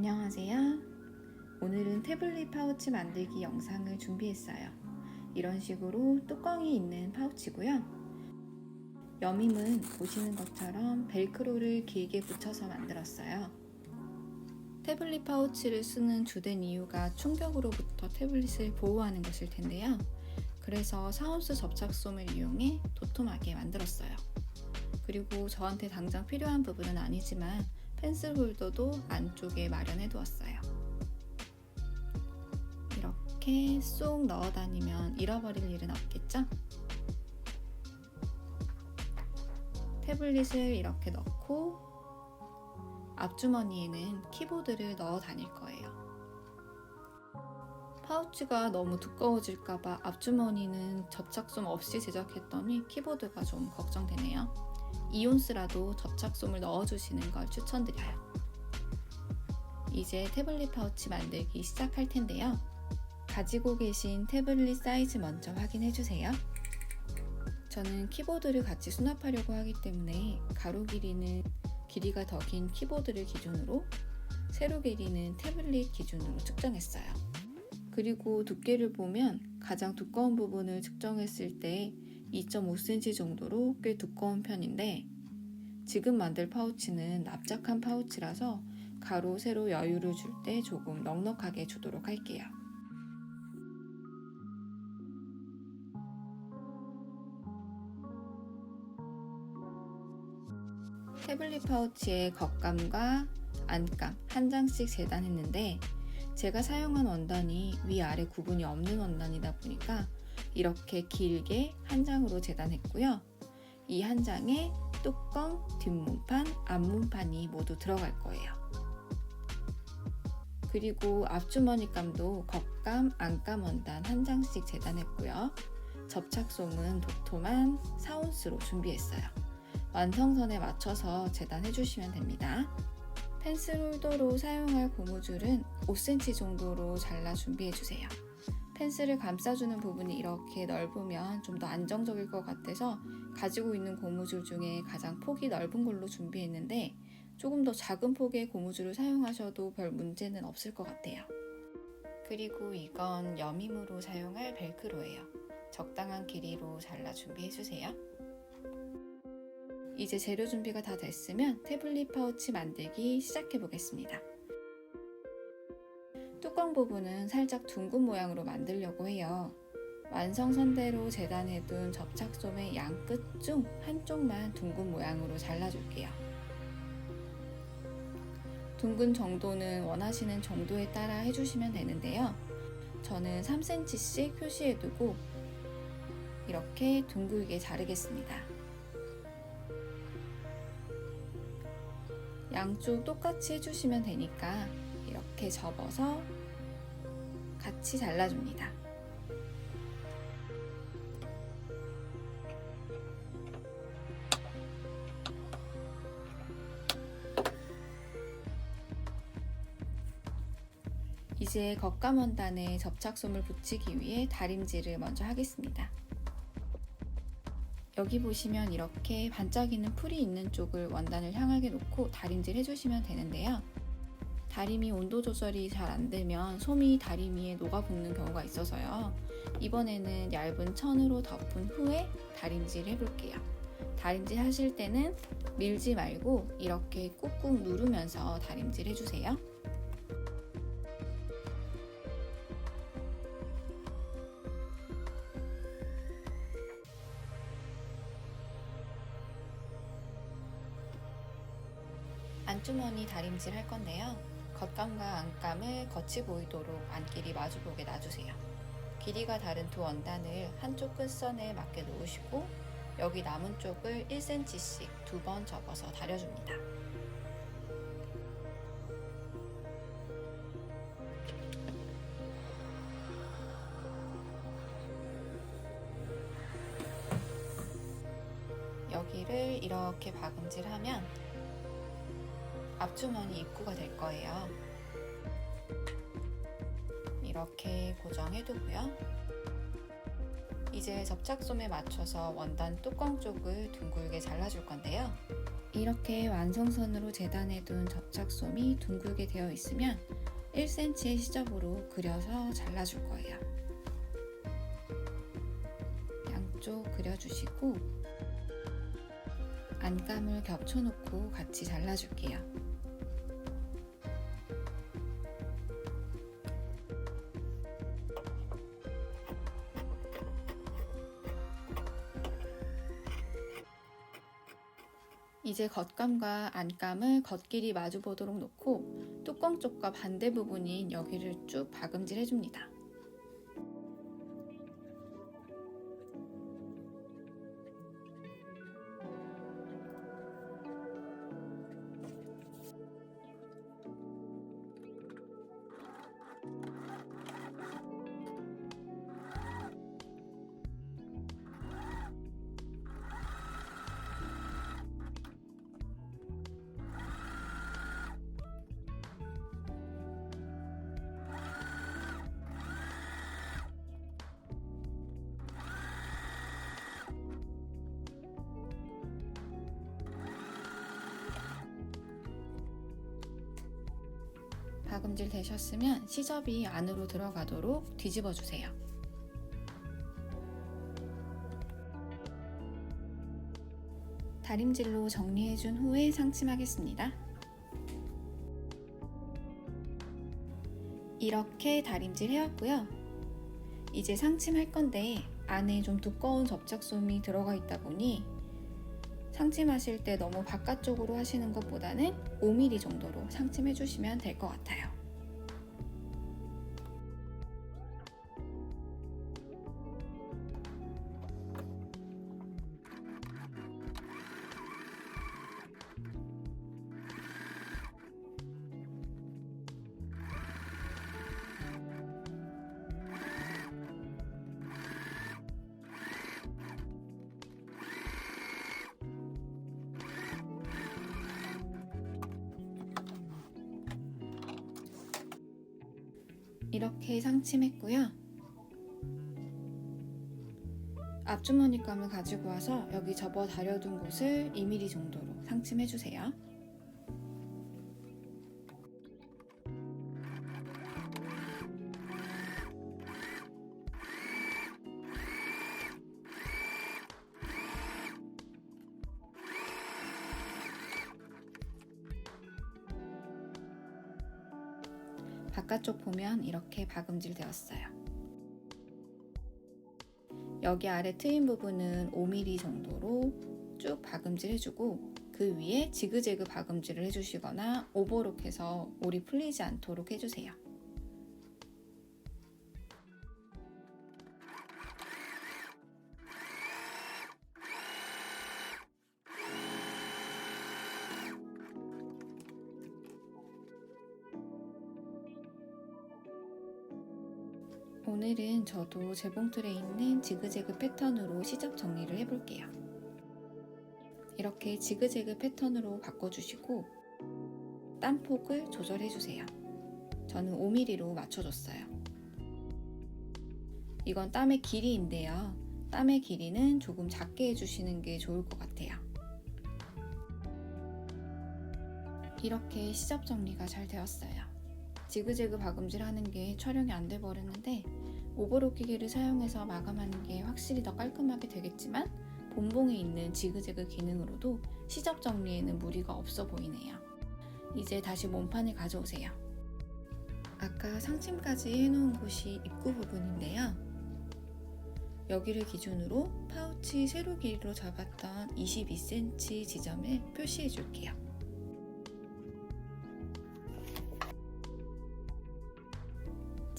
안녕하세요. 오늘은 태블릿 파우치 만들기 영상을 준비했어요. 이런 식으로 뚜껑이 있는 파우치고요. 여밈은 보시는 것처럼 벨크로를 길게 붙여서 만들었어요. 태블릿 파우치를 쓰는 주된 이유가 충격으로부터 태블릿을 보호하는 것일 텐데요. 그래서 사운스 접착솜을 이용해 도톰하게 만들었어요. 그리고 저한테 당장 필요한 부분은 아니지만 펜슬 홀더도 안쪽에 마련해 두었어요. 이렇게 쏙 넣어 다니면 잃어버릴 일은 없겠죠? 태블릿을 이렇게 넣고 앞주머니에는 키보드를 넣어 다닐 거예요. 파우치가 너무 두꺼워질까봐 앞주머니는 접착솜 없이 제작했더니 키보드가 좀 걱정되네요. 이온스라도 접착솜을 넣어주시는 걸 추천드려요. 이제 태블릿 파우치 만들기 시작할 텐데요. 가지고 계신 태블릿 사이즈 먼저 확인해 주세요. 저는 키보드를 같이 수납하려고 하기 때문에 가로 길이는 길이가 더 긴 키보드를 기준으로 세로 길이는 태블릿 기준으로 측정했어요. 그리고 두께를 보면 가장 두꺼운 부분을 측정했을 때 2.5cm 정도로 꽤 두꺼운 편인데 지금 만들 파우치는 납작한 파우치라서 가로, 세로 여유를 줄 때 조금 넉넉하게 주도록 할게요. 태블릿 파우치에 겉감과 안감 한 장씩 재단했는데 제가 사용한 원단이 위아래 구분이 없는 원단이다 보니까 이렇게 길게 한 장으로 재단했고요. 이 한 장에 뚜껑, 뒷문판, 앞문판이 모두 들어갈 거예요. 그리고 앞주머니감도 겉감, 안감 원단 한 장씩 재단했고요. 접착솜은 도톰한 사운스로 준비했어요. 완성선에 맞춰서 재단해 주시면 됩니다. 펜슬 홀더로 사용할 고무줄은 5cm 정도로 잘라 준비해 주세요. 펜슬을 감싸주는 부분이 이렇게 넓으면 좀 더 안정적일 것 같아서 가지고 있는 고무줄 중에 가장 폭이 넓은 걸로 준비했는데 조금 더 작은 폭의 고무줄을 사용하셔도 별 문제는 없을 것 같아요. 그리고 이건 여밈으로 사용할 벨크로예요. 적당한 길이로 잘라 준비해주세요. 이제 재료 준비가 다 됐으면 태블릿 파우치 만들기 시작해 보겠습니다. 뚜껑 부분은 살짝 둥근 모양으로 만들려고 해요. 완성선대로 재단해둔 접착솜의 양끝 중 한쪽만 둥근 모양으로 잘라줄게요. 둥근 정도는 원하시는 정도에 따라 해주시면 되는데요. 저는 3cm씩 표시해두고 이렇게 둥글게 자르겠습니다. 양쪽 똑같이 해주시면 되니까 이렇게 접어서 같이 잘라줍니다. 이제 겉감 원단에 접착솜을 붙이기 위해 다림질을 먼저 하겠습니다. 여기 보시면 이렇게 반짝이는 풀이 있는 쪽을 원단을 향하게 놓고 다림질 해주시면 되는데요. 다리미 온도 조절이 잘 안 되면 솜이 다리미에 녹아붙는 경우가 있어서요. 이번에는 얇은 천으로 덮은 후에 다림질 해볼게요. 다림질 하실 때는 밀지 말고 이렇게 꾹꾹 누르면서 다림질 해주세요. 안주머니 다림질 할 건데요. 겉감과 안감을 겉이 보이도록 안길이 마주보게 놔주세요. 길이가 다른 두 원단을 한쪽 끝선에 맞게 놓으시고 여기 남은 쪽을 1cm씩 두 번 접어서 다려줍니다. 여기를 이렇게 박음질하면 앞주머니 입구가 될 거예요. 이렇게 고정해두고요. 이제 접착솜에 맞춰서 원단 뚜껑 쪽을 둥글게 잘라줄 건데요. 이렇게 완성선으로 재단해둔 접착솜이 둥글게 되어 있으면 1cm의 시접으로 그려서 잘라줄 거예요. 양쪽 그려주시고 안감을 겹쳐놓고 같이 잘라줄게요. 이제 겉감과 안감을 겉길이 마주 보도록 놓고 뚜껑 쪽과 반대 부분인 여기를 쭉 박음질 해줍니다. 박음질 되셨으면 시접이 안으로 들어가도록 뒤집어 주세요. 다림질로 정리해 준 후에 상침하겠습니다. 이렇게 다림질 해왔고요. 이제 상침할 건데 안에 좀 두꺼운 접착솜이 들어가 있다 보니 상침하실 때 너무 바깥쪽으로 하시는 것보다는 5mm 정도로 상침해 주시면 될 것 같아요. 앞주머니감을 가지고 와서 여기 접어 다려둔 곳을 2mm 정도로 상침해 주세요. 바깥쪽 보면 이렇게 박음질 되었어요. 여기 아래 트임 부분은 5mm 정도로 쭉 박음질 해주고 그 위에 지그재그 박음질을 해주시거나 오버록해서 올이 풀리지 않도록 해주세요. 오늘은 저도 재봉틀에 있는 지그재그 패턴으로 시접 정리를 해볼게요. 이렇게 지그재그 패턴으로 바꿔주시고 땀 폭을 조절해주세요. 저는 5mm로 맞춰줬어요. 이건 땀의 길이인데요. 땀의 길이는 조금 작게 해주시는 게 좋을 것 같아요. 이렇게 시접 정리가 잘 되었어요. 지그재그 박음질 하는 게 촬영이 안 돼 버렸는데 오버로 기계를 사용해서 마감하는 게 확실히 더 깔끔하게 되겠지만 본봉에 있는 지그재그 기능으로도 시접 정리에는 무리가 없어 보이네요. 이제 다시 몸판을 가져오세요. 아까 상침까지 해놓은 곳이 입구 부분인데요. 여기를 기준으로 파우치 세로 길이로 잡았던 22cm 지점을 표시해 줄게요.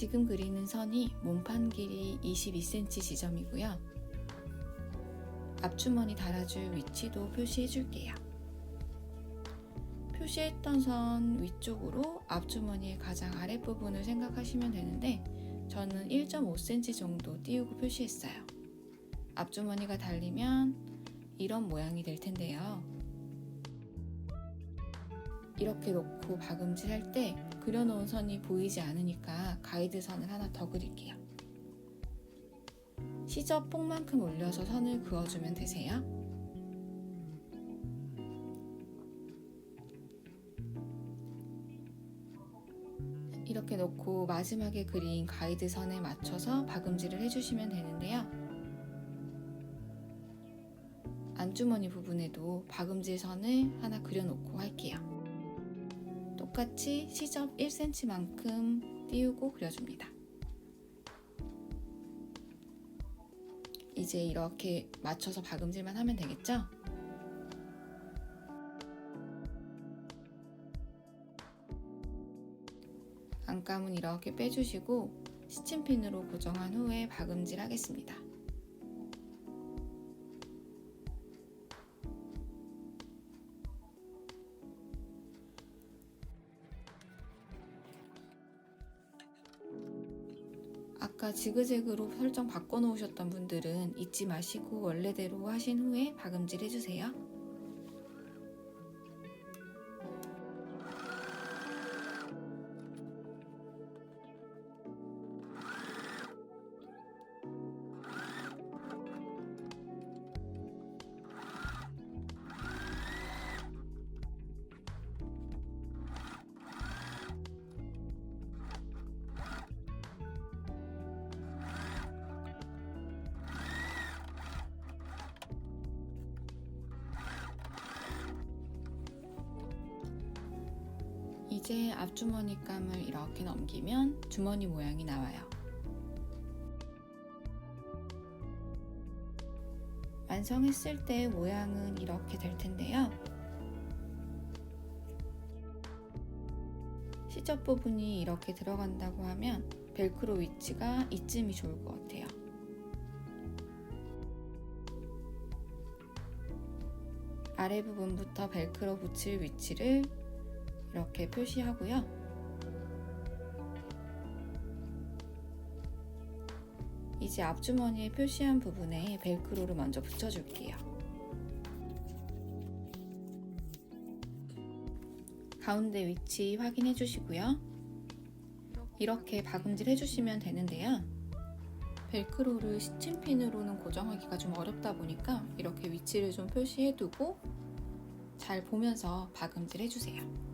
지금 그리는 선이 몸판 길이 22cm 지점이고요. 앞주머니 달아줄 위치도 표시해 줄게요. 표시했던 선 위쪽으로 앞주머니의 가장 아랫부분을 생각하시면 되는데 저는 1.5cm 정도 띄우고 표시했어요. 앞주머니가 달리면 이런 모양이 될 텐데요. 이렇게 놓고 박음질 할 때 그려놓은 선이 보이지 않으니까 가이드 선을 하나 더 그릴게요. 시접 폭만큼 올려서 선을 그어주면 되세요. 이렇게 놓고 마지막에 그린 가이드 선에 맞춰서 박음질을 해주시면 되는데요. 안주머니 부분에도 박음질 선을 하나 그려놓고 할게요. 똑같이 시접 1cm만큼 띄우고 그려줍니다. 이제 이렇게 맞춰서 박음질만 하면 되겠죠? 안감은 이렇게 빼주시고 시침핀으로 고정한 후에 박음질 하겠습니다. 지그재그로 설정 바꿔 놓으셨던 분들은 잊지 마시고 원래대로 하신 후에 박음질 해주세요. 이제 앞주머니 감을 이렇게 넘기면 주머니 모양이 나와요. 완성했을 때 모양은 이렇게 될 텐데요. 시접 부분이 이렇게 들어간다고 하면 벨크로 위치가 이쯤이 좋을 것 같아요. 아래 부분부터 벨크로 붙일 위치를 이렇게 표시하고요. 이제 앞주머니에 표시한 부분에 벨크로를 먼저 붙여줄게요. 가운데 위치 확인해 주시고요. 이렇게 박음질 해주시면 되는데요. 벨크로를 시침핀으로는 고정하기가 좀 어렵다 보니까 이렇게 위치를 좀 표시해 두고 잘 보면서 박음질 해주세요.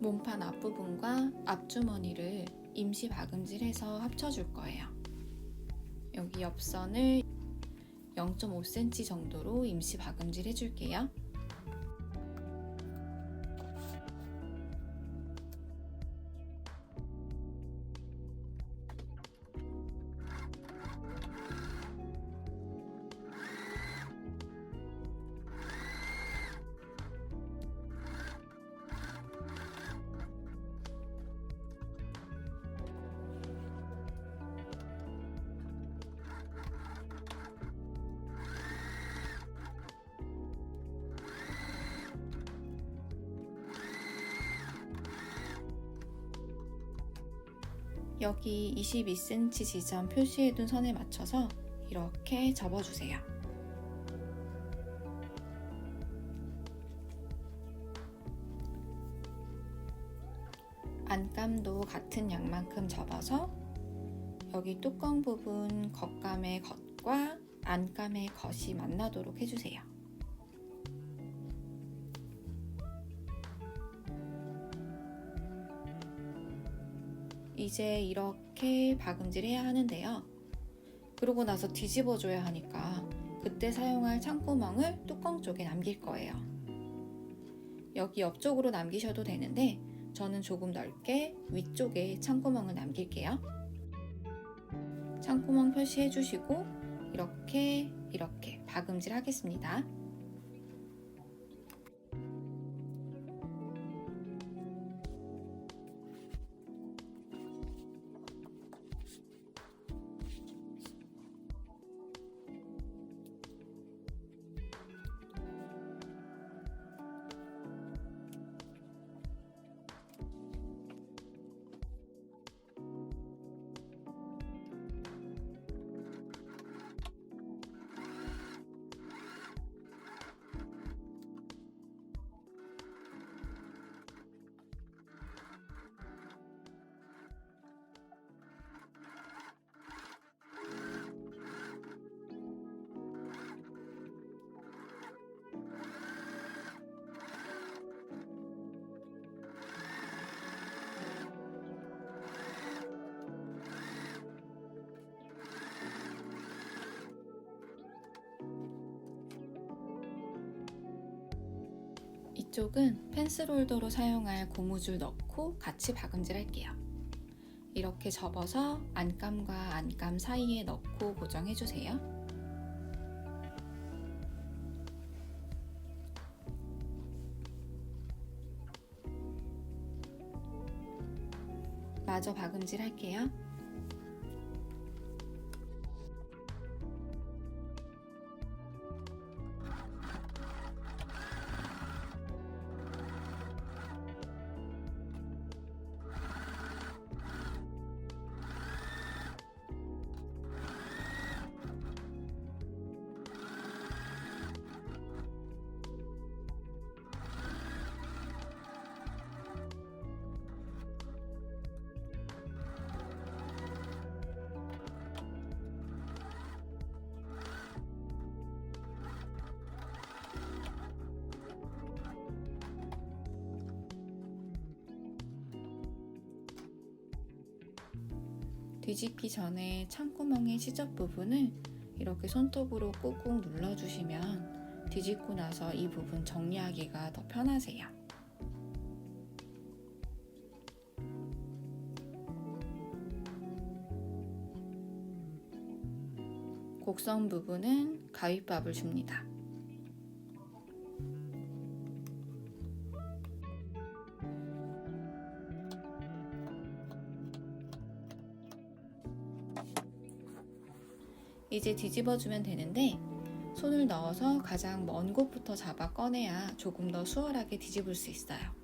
몸판 앞부분과 앞주머니를 임시 박음질해서 합쳐줄 거예요. 여기 옆선을 0.5cm 정도로 임시 박음질 해줄게요. 여기 22cm 지점 표시해둔 선에 맞춰서 이렇게 접어주세요. 안감도 같은 양만큼 접어서 여기 뚜껑 부분 겉감의 겉과 안감의 겉이 만나도록 해주세요. 이제 이렇게 박음질 해야 하는데요. 그러고 나서 뒤집어 줘야 하니까 그때 사용할 창구멍을 뚜껑 쪽에 남길 거예요. 여기 옆쪽으로 남기셔도 되는데 저는 조금 넓게 위쪽에 창구멍을 남길게요. 창구멍 표시해 주시고 이렇게 이렇게 박음질 하겠습니다. 이쪽은 펜슬 홀더로 사용할 고무줄 넣고 같이 박음질 할게요. 이렇게 접어서 안감과 안감 사이에 넣고 고정해 주세요. 마저 박음질 할게요. 뒤집기 전에 창구멍의 시접 부분을 이렇게 손톱으로 꾹꾹 눌러주시면 뒤집고 나서 이 부분 정리하기가 더 편하세요. 곡선 부분은 가위밥을 줍니다. 이제 뒤집어주면 되는데 손을 넣어서 가장 먼 곳부터 잡아 꺼내야 조금 더 수월하게 뒤집을 수 있어요.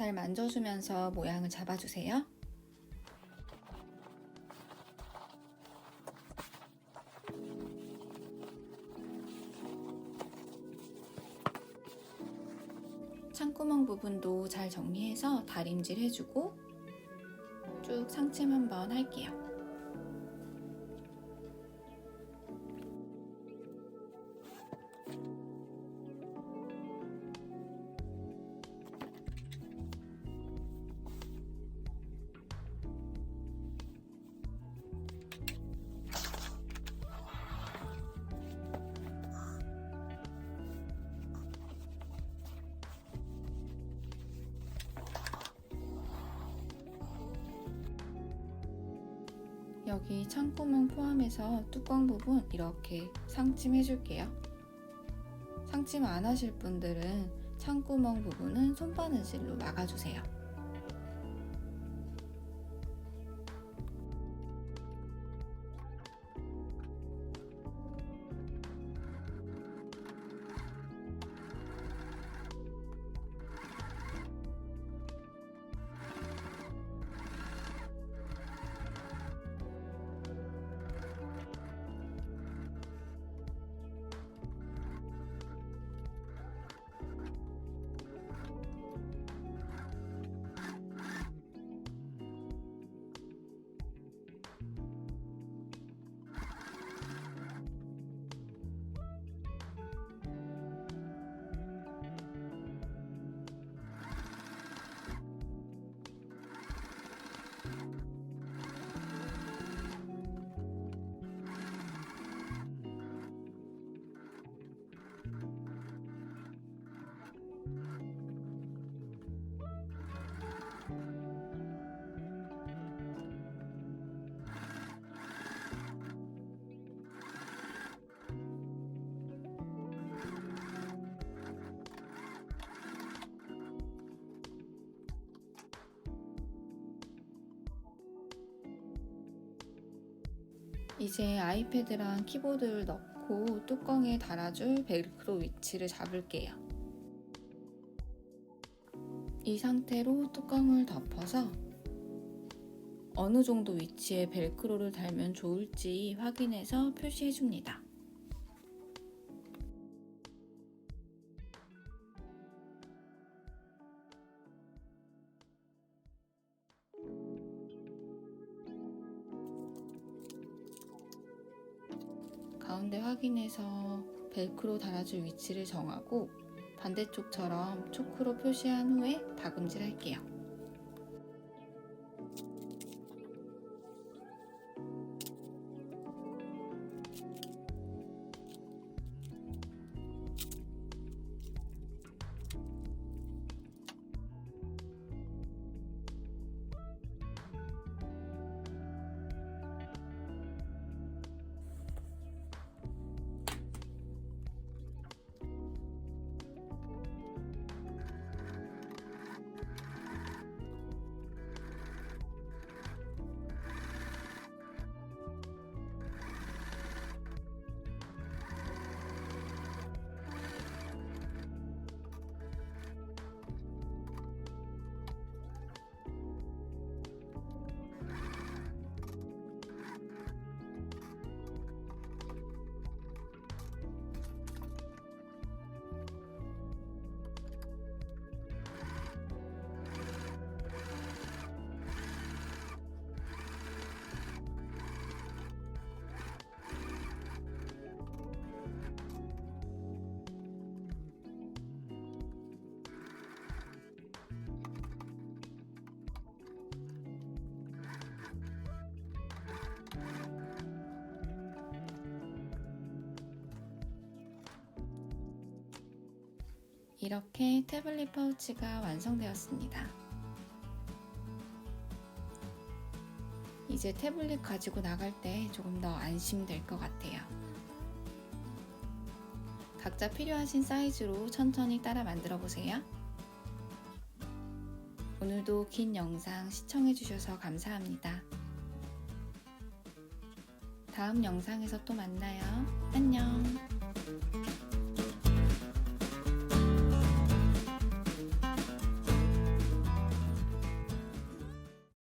잘 만져주면서 모양을 잡아주세요. 창구멍 부분도 잘 정리해서 다림질 해주고 쭉 상침 한번 할게요. 여기 창구멍 포함해서 뚜껑 부분 이렇게 상침 해 줄게요. 상침 안 하실 분들은 창구멍 부분은 손바느질로 막아주세요. 이제 아이패드랑 키보드를 넣고 뚜껑에 달아줄 벨크로 위치를 잡을게요. 이 상태로 뚜껑을 덮어서 어느 정도 위치에 벨크로를 달면 좋을지 확인해서 표시해 줍니다. 가운데 확인해서 벨크로 달아줄 위치를 정하고 반대쪽처럼 초크로 표시한 후에 다금질 할게요. 이렇게 태블릿 파우치가 완성되었습니다. 이제 태블릿 가지고 나갈 때 조금 더 안심될 것 같아요. 각자 필요하신 사이즈로 천천히 따라 만들어 보세요. 오늘도 긴 영상 시청해주셔서 감사합니다. 다음 영상에서 또 만나요. 안녕.